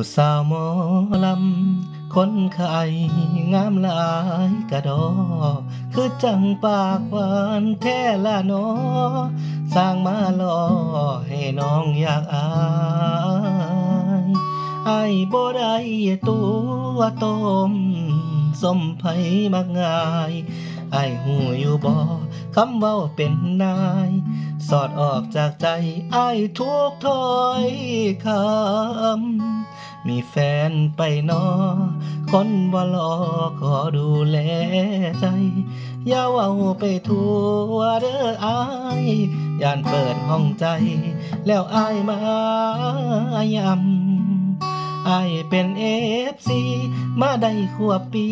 ผู้สาวหมอลำ คนไข่งามหลายกระดอ คือจังปากหวานแท้ละนอ สร้างมาล่อให้น้องอยากอายไอ้ายบ่ได้ตัวต้ม สมไผมักง่ายไอหูอยู่บ่คำเว้าเป็นนาย สอดออกจากใจไอทุกถ้อยคำมีแฟนไปนอ คนบ่รอขอดูแลใจ อย่าเว้าไปทั่วเด้อไอย่านเปิดห้องใจ แล้วไอายมายำ อายเป็นเอฟซีมาได้ขวบปี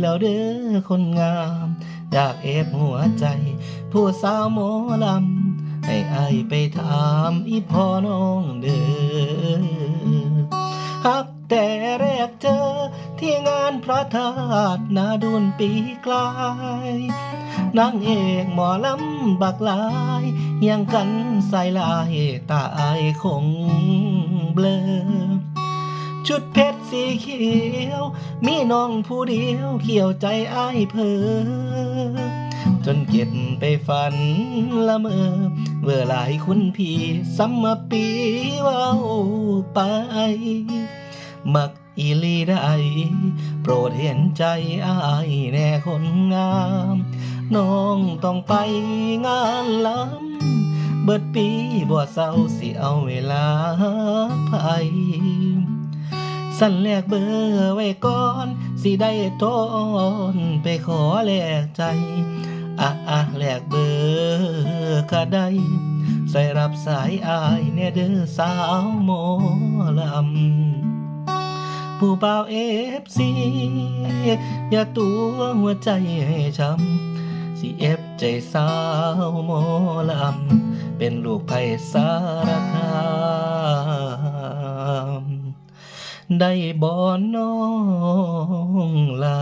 แล้วเด้อคนงามอยากเอฟหัวใจ ผู้สาวหมอลำ ให้อายไปถามอีพ่อน้องเด้อฮักแต่แรกเจอที่งานพระธาตุนาดุนปีกลายนางเอกหมอลำบักลาย ยังกันใส่ลายตาอายคงเบลอ ชุดเพชรสีเขียว มีน้องผู้เดียวเขียวใจอ้ายเพอ จนเก็บไปฝันละเมอเวลายคุณพี่สัมมาปีเว้าไป มักอีลีได้โปรดเห็นใจอ้ายแน่คนงาม น้องต้องไปงานลำเบิดปีบ่เศร้าสิเอาเวลาไป สั่นแลกเบอร์ไว้ก่อนสิได้ทนไปขอแลกใจอะอะแลกเบอร์ก็ได้ ใส่รับสายอายแน่เด้อสาวหมลำ ผู้บ่าวเอฟซีอย่าตัวหัวใจให้ช้ำสิเอฟใจสาวหมลำ เป็นลูกไผ่สาร ได้บ่น้องลา